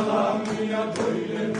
Yalan ya böyle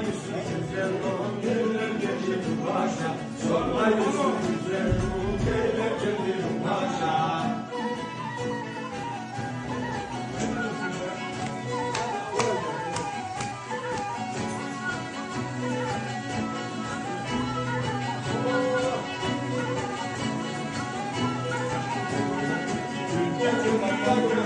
başa Sorma yüzümüze bu kelepçenin başa Thank you.